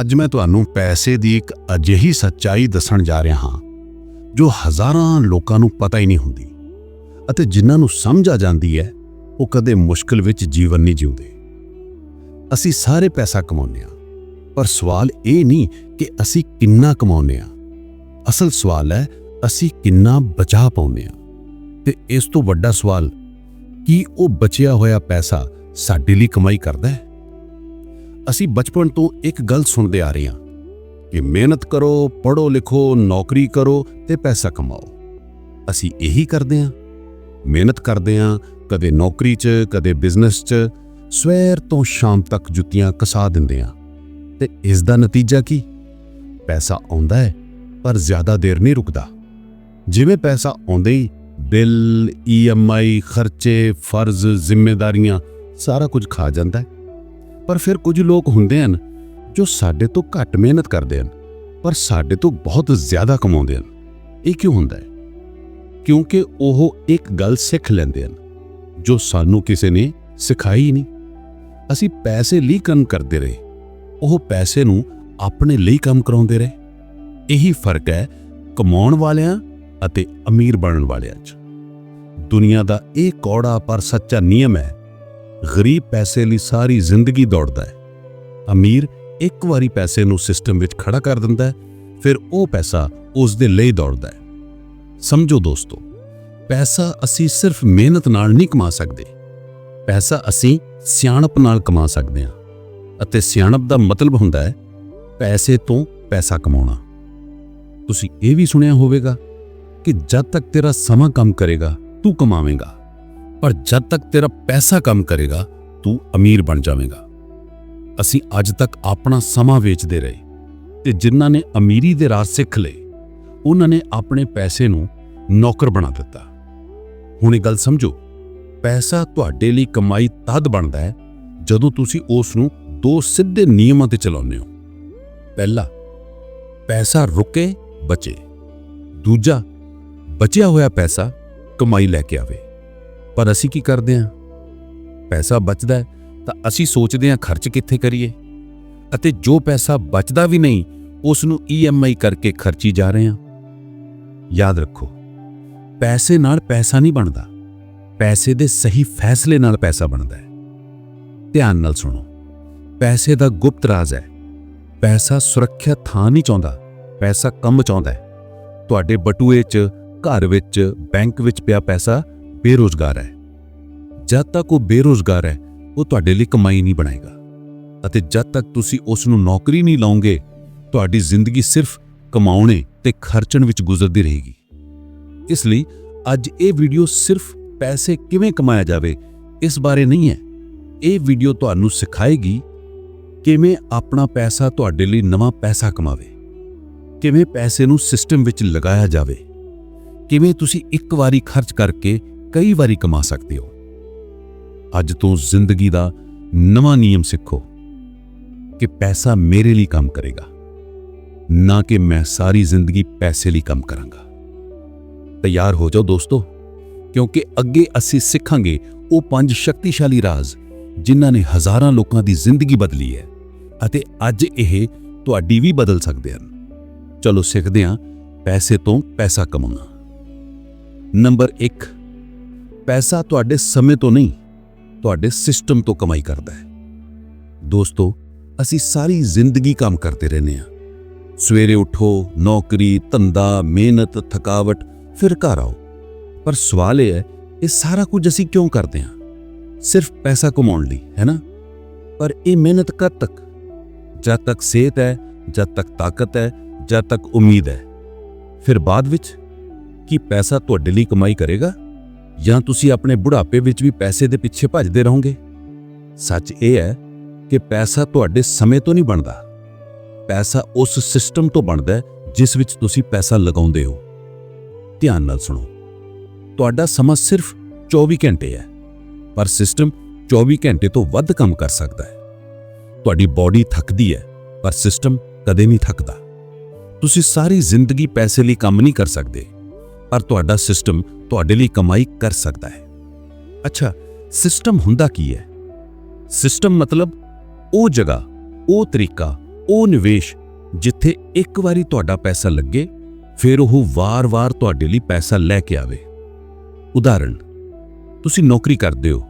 ਅੱਜ ਮੈਂ ਤੁਹਾਨੂੰ ਪੈਸੇ ਦੀ ਇੱਕ ਅਜਿਹੀ ਸੱਚਾਈ ਦੱਸਣ ਜਾ ਰਿਹਾ ਹਾਂ, ਜੋ ਹਜ਼ਾਰਾਂ ਲੋਕਾਂ ਨੂੰ ਪਤਾ ਹੀ ਨਹੀਂ ਹੁੰਦੀ ਅਤੇ ਜਿਨ੍ਹਾਂ ਨੂੰ ਸਮਝ ਆ ਜਾਂਦੀ ਹੈ, ਉਹ ਕਦੇ ਮੁਸ਼ਕਲ ਵਿੱਚ ਜੀਵਨ ਨਹੀਂ ਜਿਉਂਦੇ। ਅਸੀਂ ਸਾਰੇ ਪੈਸਾ ਕਮਾਉਂਦੇ ਹਾਂ, ਪਰ ਸਵਾਲ ਇਹ ਨਹੀਂ ਕਿ ਅਸੀਂ ਕਿੰਨਾ ਕਮਾਉਂਦੇ ਹਾਂ। ਅਸਲ ਸਵਾਲ ਹੈ, ਅਸੀਂ ਕਿੰਨਾ ਬਚਾ ਪਾਉਂਦੇ ਹਾਂ। ਤੇ ਇਸ ਤੋਂ ਵੱਡਾ ਸਵਾਲ, ਕੀ ਉਹ ਬਚਿਆ ਹੋਇਆ ਪੈਸਾ ਸਾਡੇ ਲਈ ਕਮਾਈ ਕਰਦਾ ਹੈ? ਅਸੀਂ ਬਚਪਨ ਤੋਂ ਇੱਕ ਗੱਲ ਸੁਣਦੇ ਆ ਰਹੇ ਹਾਂ ਕਿ ਮਿਹਨਤ ਕਰੋ, ਪੜ੍ਹੋ ਲਿਖੋ, ਨੌਕਰੀ ਕਰੋ ਤੇ ਪੈਸਾ ਕਮਾਓ। ਅਸੀਂ ਇਹੀ ਕਰਦੇ ਹਾਂ। ਮਿਹਨਤ ਕਰਦੇ ਹਾਂ, ਕਦੇ ਨੌਕਰੀ 'ਚ, ਕਦੇ ਬਿਜ਼ਨਸ 'ਚ, ਸਵੇਰ ਤੋਂ ਸ਼ਾਮ ਤੱਕ ਜੁੱਤੀਆਂ ਕਸਾ ਦਿੰਦੇ ਹਾਂ। ਤੇ ਇਸ ਦਾ ਨਤੀਜਾ ਕੀ? ਪੈਸਾ ਆਉਂਦਾ ਹੈ, ਪਰ ਜ਼ਿਆਦਾ ਦੇਰ ਨਹੀਂ ਰੁਕਦਾ। ਜਿਵੇਂ ਪੈਸਾ ਆਉਂਦੇ ਹੀ ਬਿੱਲ ਈਐਮਆਈ ਖਰਚੇ, ਫਰਜ਼ ਜ਼ਿੰਮੇਵਾਰੀਆਂ ਸਾਰਾ ਕੁਝ ਖਾ ਜਾਂਦਾ ਹੈ। ਪਰ ਫਿਰ ਕੁਝ ਲੋਕ ਹੁੰਦੇ ਹਨ ਜੋ ਸਾਡੇ ਤੋਂ ਘੱਟ ਮਿਹਨਤ ਕਰਦੇ ਹਨ, ਪਰ ਸਾਡੇ ਤੋਂ ਬਹੁਤ ਜ਼ਿਆਦਾ ਕਮਾਉਂਦੇ ਹਨ। ਇਹ ਕਿਉਂ ਹੁੰਦਾ ਹੈ? ਕਿਉਂਕਿ ਉਹ ਇੱਕ ਗੱਲ ਸਿੱਖ ਲੈਂਦੇ ਹਨ, ਜੋ ਸਾਨੂੰ ਕਿਸੇ ਨੇ ਸਿਖਾਈ ਨਹੀਂ। ਅਸੀਂ ਪੈਸੇ ਲਈ ਕੰਮ ਕਰਦੇ ਰਹੇ, ਉਹ ਪੈਸੇ ਨੂੰ ਆਪਣੇ ਲਈ ਕੰਮ ਕਰਾਉਂਦੇ ਰਹੇ। ਇਹੀ ਫ਼ਰਕ ਹੈ ਕਮਾਉਣ ਵਾਲਿਆਂ ਅਤੇ ਅਮੀਰ ਬਣਨ ਵਾਲਿਆਂ 'ਚ। ਦੁਨੀਆ ਦਾ ਇਹ ਕੌੜਾ ਪਰ ਸੱਚਾ ਨਿਯਮ ਹੈ ਗਰੀਬ ਪੈਸੇ ਲਈ ਸਾਰੀ ਜ਼ਿੰਦਗੀ ਦੌੜਦਾ ਹੈ। ਅਮੀਰ ਇੱਕ ਵਾਰੀ ਪੈਸੇ ਨੂੰ ਸਿਸਟਮ ਵਿੱਚ ਖੜਾ ਕਰ ਦਿੰਦਾ ਹੈ, ਫਿਰ ਉਹ ਪੈਸਾ ਉਸ ਦੇ ਲਈ ਦੌੜਦਾ ਹੈ। ਸਮਝੋ ਦੋਸਤੋ, ਪੈਸਾ ਅਸੀਂ ਸਿਰਫ ਮਿਹਨਤ ਨਾਲ ਨਹੀਂ ਕਮਾ ਸਕਦੇ। ਪੈਸਾ ਅਸੀਂ ਸਿਆਣਪ ਨਾਲ ਕਮਾ ਸਕਦੇ ਹਾਂ। ਅਤੇ ਸਿਆਣਪ ਦਾ ਮਤਲਬ ਹੁੰਦਾ ਹੈ ਪੈਸੇ ਤੋਂ ਪੈਸਾ ਕਮਾਉਣਾ। ਤੁਸੀਂ ਇਹ ਵੀ ਸੁਣਿਆ ਹੋਵੇਗਾ ਕਿ ਜਦ ਤੱਕ ਤੇਰਾ ਸਮਾਂ ਕੰਮ ਕਰੇਗਾ, ਤੂੰ ਕਮਾਵੇਂਗਾ। ਪਰ ਜਦ ਤੱਕ ਤੇਰਾ ਪੈਸਾ ਕੰਮ ਕਰੇਗਾ, ਤੂੰ ਅਮੀਰ ਬਣ ਜਾਵੇਂਗਾ। ਅਸੀਂ ਅੱਜ ਤੱਕ ਆਪਣਾ ਸਮਾਂ ਵੇਚਦੇ ਰਹੇ ਤੇ ਜਿਨ੍ਹਾਂ ਨੇ ਅਮੀਰੀ ਦੇ ਰਾਹ ਸਿੱਖ ਲਏ, ਉਹਨਾਂ ਨੇ ਆਪਣੇ ਪੈਸੇ ਨੂੰ ਨੌਕਰ ਬਣਾ ਦਿੱਤਾ। ਹੁਣ ਇਹ ਗੱਲ ਸਮਝੋ, ਪੈਸਾ ਤੁਹਾਡੇ ਲਈ ਕਮਾਈ ਤਦ ਬਣਦਾ ਹੈ ਜਦੋਂ ਤੁਸੀਂ ਉਸ ਨੂੰ ਦੋ ਸਿੱਧੇ ਨਿਯਮਾਂ ਤੇ ਚਲਾਉਂਦੇ ਹੋ। ਪਹਿਲਾ, ਪੈਸਾ ਰੁਕੇ, ਬਚੇ। ਦੂਜਾ, ਬਚਿਆ ਹੋਇਆ ਪੈਸਾ ਕਮਾਈ ਲੈ ਕੇ ਆਵੇ। ਪਰ ਅਸੀਂ ਕੀ ਕਰਦੇ ਹਾਂ? ਪੈਸਾ ਬਚਦਾ ਤਾਂ ਅਸੀਂ ਸੋਚਦੇ ਹਾਂ ਖਰਚ ਕਿੱਥੇ ਕਰੀਏ? ਅਤੇ ਜੋ ਪੈਸਾ ਬਚਦਾ ਵੀ ਨਹੀਂ ਉਸ ਨੂੰ ਈਐਮਆਈ ਕਰਕੇ ਖਰਚੀ ਜਾ ਰਹੇ ਹਾਂ। ਯਾਦ ਰੱਖੋ, ਪੈਸੇ ਨਾਲ ਪੈਸਾ ਨਹੀਂ ਬਣਦਾ। ਪੈਸੇ ਦੇ ਸਹੀ ਫੈਸਲੇ ਨਾਲ ਪੈਸਾ ਬਣਦਾ ਹੈ। ਧਿਆਨ ਨਾਲ ਸੁਣੋ, ਪੈਸੇ ਦਾ ਗੁਪਤ ਰਾਜ਼ ਹੈ। ਪੈਸਾ ਸੁਰੱਖਿਅਤ ਥਾਂ ਨਹੀਂ ਚਾਹੁੰਦਾ, ਪੈਸਾ ਕੰਮ ਚਾਹੁੰਦਾ ਹੈ। ਤੁਹਾਡੇ ਬਟੂਏ 'ਚ, ਘਰ ਵਿੱਚ, ਬੈਂਕ ਵਿੱਚ ਪਿਆ ਪੈਸਾ ਬੇਰੋਜ਼ਗਾਰ ਹੈ। ਜਦ ਤੱਕ ਉਹ ਬੇਰੋਜ਼ਗਾਰ ਹੈ, ਉਹ ਤੁਹਾਡੇ ਲਈ ਕਮਾਈ ਨਹੀਂ ਬਣਾਏਗਾ। ਅਤੇ ਜਦ ਤੱਕ ਤੁਸੀਂ ਉਸ ਨੂੰ ਨੌਕਰੀ ਨਹੀਂ ਲਾਉਂਗੇ, ਤੁਹਾਡੀ ਜ਼ਿੰਦਗੀ ਸਿਰਫ ਕਮਾਉਣੇ ਤੇ ਖਰਚਣ ਵਿੱਚ ਗੁਜ਼ਰਦੀ ਰਹੇਗੀ। ਇਸ ਲਈ ਅੱਜ ਇਹ ਵੀਡੀਓ ਸਿਰਫ ਪੈਸੇ ਕਿਵੇਂ ਕਮਾਇਆ ਜਾਵੇ, ਇਸ ਬਾਰੇ ਨਹੀਂ ਹੈ। ਇਹ ਵੀਡੀਓ ਤੁਹਾਨੂੰ ਸਿਖਾਏਗੀ ਕਿਵੇਂ ਆਪਣਾ ਪੈਸਾ ਤੁਹਾਡੇ ਲਈ ਨਵਾਂ ਪੈਸਾ ਕਮਾਵੇ, ਕਿਵੇਂ ਪੈਸੇ ਨੂੰ ਸਿਸਟਮ ਵਿੱਚ ਲਗਾਇਆ ਜਾਵੇ, ਕਿਵੇਂ ਤੁਸੀਂ ਇੱਕ ਵਾਰੀ ਖਰਚ ਕਰਕੇ ਕਈ ਵਾਰੀ ਕਮਾ ਸਕਦੇ ਹੋ। ਅੱਜ ਤੋਂ ਜ਼ਿੰਦਗੀ ਦਾ ਨਵਾਂ ਨਿਯਮ ਸਿੱਖੋ ਕਿ ਪੈਸਾ ਮੇਰੇ ਲਈ ਕੰਮ ਕਰੇਗਾ, ਨਾ ਕਿ ਮੈਂ ਸਾਰੀ ਜ਼ਿੰਦਗੀ ਪੈਸੇ ਲਈ ਕੰਮ ਕਰਾਂਗਾ। ਤਿਆਰ ਹੋ ਜਾਓ ਦੋਸਤੋ, ਕਿਉਂਕਿ ਅੱਗੇ ਅਸੀਂ ਸਿੱਖਾਂਗੇ ਉਹ ਪੰਜ ਸ਼ਕਤੀਸ਼ਾਲੀ ਰਾਜ਼ ਜਿਨ੍ਹਾਂ ਨੇ ਹਜ਼ਾਰਾਂ ਲੋਕਾਂ ਦੀ ਜ਼ਿੰਦਗੀ ਬਦਲੀ ਹੈ ਅਤੇ ਅੱਜ ਇਹ ਤੁਹਾਡੀ ਵੀ ਬਦਲ ਸਕਦੇ ਹਨ। ਚਲੋ ਸਿੱਖਦੇ ਹਾਂ ਪੈਸੇ ਤੋਂ ਪੈਸਾ ਕਮਾਉਣਾ। ਨੰਬਰ 1 ਪੈਸਾ ਤੁਹਾਡੇ ਸਮੇਂ ਤੋਂ ਨਹੀਂ, ਤੁਹਾਡੇ ਸਿਸਟਮ ਤੋਂ ਕਮਾਈ ਕਰਦਾ ਹੈ। ਦੋਸਤੋ, ਅਸੀਂ ਸਾਰੀ ਜ਼ਿੰਦਗੀ ਕੰਮ ਕਰਦੇ ਰਹਿੰਦੇ ਹਾਂ। ਸਵੇਰੇ ਉਠੋ, ਨੌਕਰੀ, ਧੰਦਾ, ਮਿਹਨਤ, ਥਕਾਵਟ, ਫਿਰ ਘਰ ਆਓ। ਪਰ ਸਵਾਲ ਇਹ ਹੈ, ਇਹ ਸਾਰਾ ਕੁਝ ਅਸੀਂ ਕਿਉਂ ਕਰਦੇ ਹਾਂ? ਸਿਰਫ ਪੈਸਾ ਕਮਾਉਣ ਲਈ, ਹੈ ਨਾ? ਪਰ ਇਹ ਮਿਹਨਤ ਕਦ ਤੱਕ? ਜਦ ਤੱਕ ਸਿਹਤ ਹੈ, ਜਦ ਤੱਕ ਤਾਕਤ ਹੈ, ਜਦ ਤੱਕ ਉਮੀਦ ਹੈ। ਫਿਰ ਬਾਅਦ ਵਿੱਚ, ਕੀ ਪੈਸਾ ਤੁਹਾਡੇ ਲਈ ਕਮਾਈ ਕਰੇਗਾ? ਜਾਂ ਤੁਸੀਂ ਆਪਣੇ ਬੁਢਾਪੇ ਵਿੱਚ ਵੀ ਪੈਸੇ ਦੇ ਪਿੱਛੇ ਭੱਜਦੇ ਰਹੋਗੇ? ਸੱਚ ਇਹ ਹੈ ਕਿ ਪੈਸਾ ਤੁਹਾਡੇ ਸਮੇਂ ਤੋਂ ਨਹੀਂ ਬਣਦਾ। ਪੈਸਾ ਉਸ ਸਿਸਟਮ ਤੋਂ ਬਣਦਾ ਜਿਸ ਵਿੱਚ ਤੁਸੀਂ ਪੈਸਾ ਲਗਾਉਂਦੇ ਹੋ। ਧਿਆਨ ਨਾਲ ਸੁਣੋ। ਤੁਹਾਡਾ ਸਮਾਂ ਸਿਰਫ 24 ਘੰਟੇ ਹੈ, ਪਰ ਸਿਸਟਮ 24 ਘੰਟੇ ਤੋਂ ਵੱਧ ਕੰਮ ਕਰ ਸਕਦਾ ਹੈ। ਤੁਹਾਡੀ ਬਾਡੀ ਥੱਕਦੀ ਹੈ, ਪਰ ਸਿਸਟਮ ਕਦੇ ਨਹੀਂ ਥੱਕਦਾ। ਤੁਸੀਂ ਸਾਰੀ ਜ਼ਿੰਦਗੀ ਪੈਸੇ ਲਈ ਕੰਮ ਨਹੀਂ ਕਰ ਸਕਦੇ। ਪਰ ਤੁਹਾਡਾ ਸਿਸਟਮ ਤੁਹਾਡੇ ਲਈ ਕਮਾਈ ਕਰ ਸਕਦਾ ਹੈ। ਅੱਛਾ, ਸਿਸਟਮ ਹੁੰਦਾ ਕੀ ਹੈ? ਸਿਸਟਮ ਮਤਲਬ ਉਹ ਜਗ੍ਹਾ, ਉਹ ਤਰੀਕਾ, ਉਹ ਨਿਵੇਸ਼ ਜਿੱਥੇ ਇੱਕ ਵਾਰੀ ਤੁਹਾਡਾ ਪੈਸਾ ਲੱਗੇ, ਫਿਰ ਉਹ ਵਾਰ-ਵਾਰ ਤੁਹਾਡੇ ਲਈ ਪੈਸਾ ਲੈ ਕੇ ਆਵੇ। ਉਦਾਹਰਣ ਤੁਸੀਂ ਨੌਕਰੀ ਕਰਦੇ ਹੋ,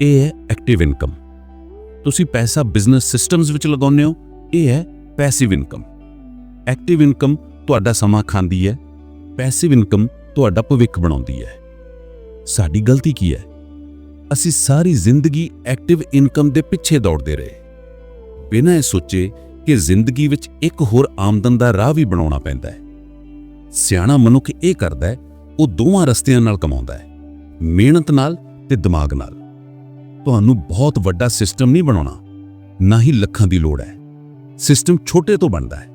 ਇਹ ਹੈ ਐਕਟਿਵ ਇਨਕਮ ਤੁਸੀਂ ਪੈਸਾ ਬਿਜ਼ਨਸ ਸਿਸਟਮਸ ਵਿੱਚ ਲਗਾਉਂਦੇ ਹੋ, ਇਹ ਹੈ ਪੈਸਿਵ ਇਨਕਮ ਐਕਟਿਵ ਇਨਕਮ ਤੁਹਾਡਾ ਸਮਾਂ ਖਾਂਦੀ ਹੈ ਪੈਸਿਵ ਇਨਕਮ ਤੁਹਾਡਾ ਭਵਿੱਖ ਬਣਾਉਂਦੀ ਹੈ। ਸਾਡੀ ਗਲਤੀ ਕੀ ਹੈ? ਅਸੀਂ ਸਾਰੀ ਜ਼ਿੰਦਗੀ ਐਕਟਿਵ ਇਨਕਮ ਦੇ ਪਿੱਛੇ ਦੌੜਦੇ ਰਹੇ। ਬਿਨਾਂ ਇਹ ਸੋਚੇ ਕਿ ਜ਼ਿੰਦਗੀ ਵਿੱਚ ਇੱਕ ਹੋਰ ਆਮਦਨ ਦਾ ਰਾਹ ਵੀ ਬਣਾਉਣਾ ਪੈਂਦਾ ਹੈ। ਸਿਆਣਾ ਮਨੁੱਖ ਇਹ ਕਰਦਾ ਹੈ, ਉਹ ਦੋਵਾਂ ਰਸਤਿਆਂ ਨਾਲ ਕਮਾਉਂਦਾ ਹੈ, ਮਿਹਨਤ ਨਾਲ ਤੇ ਦਿਮਾਗ ਨਾਲ। ਤੁਹਾਨੂੰ ਬਹੁਤ ਵੱਡਾ ਸਿਸਟਮ ਨਹੀਂ ਬਣਾਉਣਾ, ਨਾ ਹੀ ਲੱਖਾਂ ਦੀ ਲੋੜ ਹੈ। ਸਿਸਟਮ ਛੋਟੇ ਤੋਂ ਬਣਦਾ ਹੈ।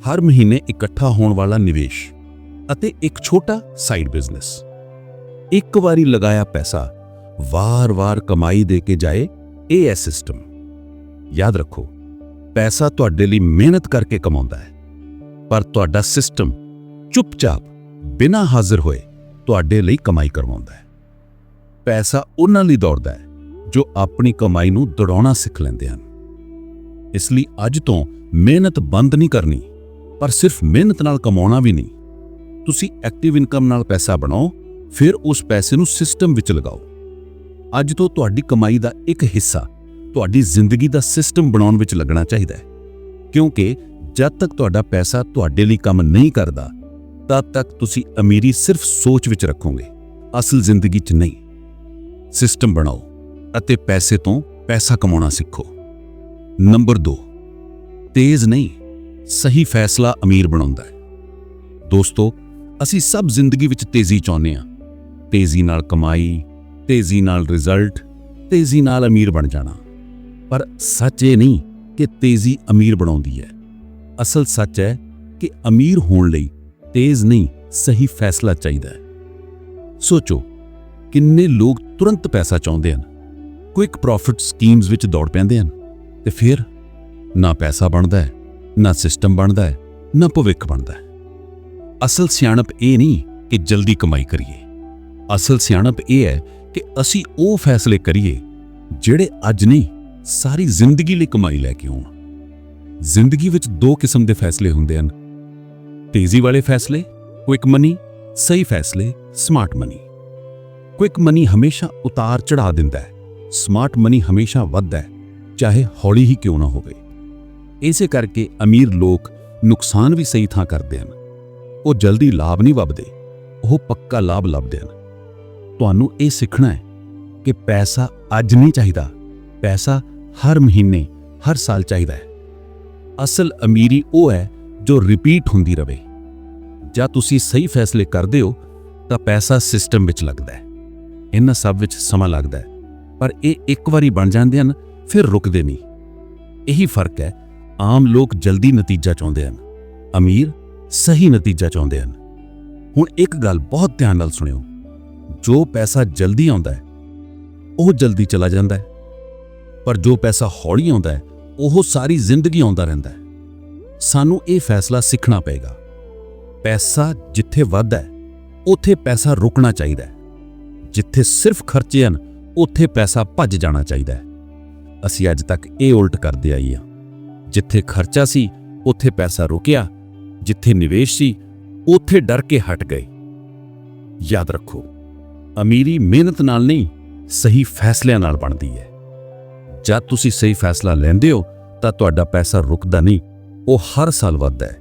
ਹਰ ਮਹੀਨੇ ਇਕੱਠਾ ਹੋਣ ਵਾਲਾ ਨਿਵੇਸ਼। ਅਤੇ ਇੱਕ ਛੋਟਾ ਸਾਈਡ ਬਿਜ਼ਨਸ ਇੱਕ ਵਾਰੀ ਲਗਾਇਆ ਪੈਸਾ, ਵਾਰ-ਵਾਰ ਕਮਾਈ ਦੇ ਕੇ ਜਾਏ ਇਹ ਹੈ ਸਿਸਟਮ ਯਾਦ ਰੱਖੋ, ਪੈਸਾ ਤੁਹਾਡੇ ਲਈ ਮਿਹਨਤ ਕਰਕੇ ਕਮਾਉਂਦਾ ਹੈ, ਪਰ ਤੁਹਾਡਾ ਸਿਸਟਮ ਚੁੱਪਚਾਪ, ਬਿਨਾਂ ਹਾਜ਼ਰ ਹੋਏ ਤੁਹਾਡੇ ਲਈ ਕਮਾਈ ਕਰਵਾਉਂਦਾ ਹੈ। ਪੈਸਾ ਉਹਨਾਂ ਲਈ ਦੌੜਦਾ ਹੈ, ਜੋ ਆਪਣੀ ਕਮਾਈ ਨੂੰ ਦੌੜਾਉਣਾ ਸਿੱਖ ਲੈਂਦੇ ਹਨ। ਇਸ ਲਈ ਅੱਜ ਤੋਂ ਮਿਹਨਤ ਬੰਦ ਨਹੀਂ ਕਰਨੀ, ਪਰ ਸਿਰਫ ਮਿਹਨਤ ਨਾਲ ਕਮਾਉਣਾ ਵੀ ਨਹੀਂ। ਤੁਸੀਂ ਐਕਟਿਵ ਇਨਕਮ ਨਾਲ ਪੈਸਾ ਬਣਾਓ, ਫਿਰ ਉਸ ਪੈਸੇ ਨੂੰ ਸਿਸਟਮ ਵਿੱਚ ਲਗਾਓ। ਅੱਜ ਤੋਂ ਤੁਹਾਡੀ ਕਮਾਈ ਦਾ ਇੱਕ ਹਿੱਸਾ ਤੁਹਾਡੀ ਜ਼ਿੰਦਗੀ ਦਾ ਸਿਸਟਮ ਬਣਾਉਣ ਵਿੱਚ ਲੱਗਣਾ ਚਾਹੀਦਾ ਹੈ। ਕਿਉਂਕਿ ਜਦ ਤੱਕ ਤੁਹਾਡਾ ਪੈਸਾ ਤੁਹਾਡੇ ਲਈ ਕੰਮ ਨਹੀਂ ਕਰਦਾ, ਤਦ ਤੱਕ ਤੁਸੀਂ ਅਮੀਰੀ ਸਿਰਫ ਸੋਚ ਵਿੱਚ ਰੱਖੋਗੇ, ਅਸਲ ਜ਼ਿੰਦਗੀ 'ਚ ਨਹੀਂ। ਸਿਸਟਮ ਬਣਾਓ ਅਤੇ ਪੈਸੇ ਤੋਂ ਪੈਸਾ ਕਮਾਉਣਾ ਸਿੱਖੋ। ਨੰਬਰ 2 ਤੇਜ਼ ਨਹੀਂ, ਸਹੀ ਫੈਸਲਾ ਅਮੀਰ ਬਣਾਉਂਦਾ ਹੈ। ਦੋਸਤੋ ਅਸੀਂ ਸਭ ਜ਼ਿੰਦਗੀ ਵਿੱਚ ਤੇਜ਼ੀ ਚਾਹੁੰਦੇ ਹਾਂ। ਤੇਜ਼ੀ ਨਾਲ ਕਮਾਈ, ਤੇਜ਼ੀ ਨਾਲ ਰਿਜ਼ਲਟ, ਤੇਜ਼ੀ ਨਾਲ ਅਮੀਰ ਬਣ ਜਾਣਾ। ਪਰ ਸੱਚ ਇਹ ਨਹੀਂ ਕਿ ਤੇਜ਼ੀ ਅਮੀਰ ਬਣਾਉਂਦੀ ਹੈ। ਅਸਲ ਸੱਚ ਹੈ ਕਿ ਅਮੀਰ ਹੋਣ ਲਈ ਤੇਜ਼ ਨਹੀਂ, ਸਹੀ ਫੈਸਲਾ ਚਾਹੀਦਾ ਹੈ। ਸੋਚੋ, ਕਿੰਨੇ ਲੋਕ ਤੁਰੰਤ ਪੈਸਾ ਚਾਹੁੰਦੇ ਹਨ। ਕੁਇਕ ਪ੍ਰੋਫਿਟ ਸਕੀਮਸ ਵਿੱਚ ਦੌੜ ਪੈਂਦੇ ਹਨ ਤੇ ਫਿਰ ਨਾ ਪੈਸਾ ਬਣਦਾ ਹੈ, ਨਾ ਸਿਸਟਮ ਬਣਦਾ ਹੈ, ਨਾ ਭਵਿੱਖ ਬਣਦਾ ਹੈ। ਅਸਲ ਸਿਆਣਪ ਇਹ ਨਹੀਂ ਕਿ ਜਲਦੀ ਕਮਾਈ ਕਰੀਏ। ਅਸਲ ਸਿਆਣਪ ਇਹ ਹੈ ਕਿ ਅਸੀਂ ਉਹ ਫੈਸਲੇ ਕਰੀਏ ਜਿਹੜੇ ਅੱਜ ਨਹੀਂ, ਸਾਰੀ ਜ਼ਿੰਦਗੀ ਲਈ ਕਮਾਈ ਲੈ ਕੇ ਆਉਣ। ਜ਼ਿੰਦਗੀ ਵਿੱਚ ਦੋ ਕਿਸਮ ਦੇ ਫੈਸਲੇ ਹੁੰਦੇ ਹਨ। ਤੇਜ਼ੀ ਵਾਲੇ ਫੈਸਲੇ ਕੁਇਕ ਮਨੀ ਸਹੀ ਫੈਸਲੇ ਸਮਾਰਟ ਮਨੀ ਕੁਇਕ ਮਨੀ ਹਮੇਸ਼ਾ ਉਤਾਰ ਚੜਾ ਦਿੰਦਾ ਹੈ। ਸਮਾਰਟ ਮਨੀ ਹਮੇਸ਼ਾ ਵੱਧਦਾ ਹੈ, ਚਾਹੇ ਹੌਲੀ ਹੀ ਕਿਉਂ ਨਾ ਹੋਵੇ। ਇਸੇ ਕਰਕੇ ਅਮੀਰ ਲੋਕ ਨੁਕਸਾਨ ਵੀ ਸਹੀ ਥਾਂ ਕਰਦੇ ਹਨ। ਉਹ ਜਲਦੀ ਲਾਭ ਨਹੀਂ ਲੱਭਦੇ ਉਹ ਪੱਕਾ ਲਾਭ ਲੱਭਦੇ ਹਨ। ਤੁਹਾਨੂੰ ਇਹ ਸਿੱਖਣਾ ਹੈ ਕਿ ਪੈਸਾ ਅੱਜ ਨਹੀਂ ਚਾਹੀਦਾ, ਪੈਸਾ ਹਰ ਮਹੀਨੇ, ਹਰ ਸਾਲ ਚਾਹੀਦਾ ਹੈ। ਅਸਲ ਅਮੀਰੀ ਉਹ ਹੈ ਜੋ ਰਿਪੀਟ ਹੁੰਦੀ ਰਹੇ ਜਾਂ ਤੁਸੀਂ ਸਹੀ ਫੈਸਲੇ ਕਰਦੇ ਹੋ, ਤਾਂ ਪੈਸਾ ਸਿਸਟਮ ਵਿੱਚ ਲੱਗਦਾ ਹੈ। ਇਹਨਾਂ ਸਭ ਵਿੱਚ ਸਮਾਂ ਲੱਗਦਾ ਹੈ, ਪਰ ਇਹ ਇੱਕ ਵਾਰੀ ਬਣ ਜਾਂਦੇ ਹਨ, ਫਿਰ ਰੁਕਦੇ ਨਹੀਂ। ਇਹੀ ਫ਼ਰਕ ਹੈ, ਆਮ ਲੋਕ ਜਲਦੀ ਨਤੀਜਾ ਚਾਹੁੰਦੇ ਹਨ। ਅਮੀਰ ਸਹੀ ਨਤੀਜਾ ਚਾਹੁੰਦੇ ਹਨ। ਹੁਣ ਇੱਕ ਗੱਲ ਬਹੁਤ ਧਿਆਨ ਨਾਲ ਸੁਣਿਓ। ਜੋ ਪੈਸਾ ਜਲਦੀ ਆਉਂਦਾ ਹੈ, ਉਹ ਜਲਦੀ ਚਲਾ ਜਾਂਦਾ ਹੈ। ਪਰ ਜੋ ਪੈਸਾ ਹੌਲੀ ਆਉਂਦਾ ਹੈ, ਉਹ ਸਾਰੀ ਜ਼ਿੰਦਗੀ ਆਉਂਦਾ ਰਹਿੰਦਾ ਹੈ। ਸਾਨੂੰ ਇਹ ਫੈਸਲਾ ਸਿੱਖਣਾ ਪਏਗਾ। ਪੈਸਾ ਜਿੱਥੇ ਵੱਧਦਾ ਹੈ, ਉੱਥੇ ਪੈਸਾ ਰੁਕਣਾ ਚਾਹੀਦਾ ਹੈ। ਜਿੱਥੇ ਸਿਰਫ ਖਰਚੇ ਹਨ, ਉੱਥੇ ਪੈਸਾ ਭੱਜ ਜਾਣਾ ਚਾਹੀਦਾ ਹੈ। ਅਸੀਂ ਅੱਜ ਤੱਕ ਇਹ ਉਲਟ ਕਰਦੇ ਆਈ ਹਾਂ। ਜਿੱਥੇ ਖਰਚਾ ਸੀ, ਉੱਥੇ ਪੈਸਾ ਰੁਕਿਆ ਜਿੱਥੇ ਨਿਵੇਸ਼ ਸੀ, ਉੱਥੇ ਡਰ ਕੇ ਹਟ ਗਏ। ਯਾਦ ਰੱਖੋ, ਅਮੀਰੀ ਮਿਹਨਤ ਨਾਲ ਨਹੀਂ, ਸਹੀ ਫੈਸਲਿਆਂ ਨਾਲ ਬਣਦੀ ਹੈ। ਜਦ ਤੁਸੀਂ ਸਹੀ ਫੈਸਲਾ ਲੈਂਦੇ ਹੋ, ਤਾਂ ਤੁਹਾਡਾ ਪੈਸਾ ਰੁਕਦਾ ਨਹੀਂ, ਉਹ ਹਰ ਸਾਲ ਵੱਧਦਾ ਹੈ।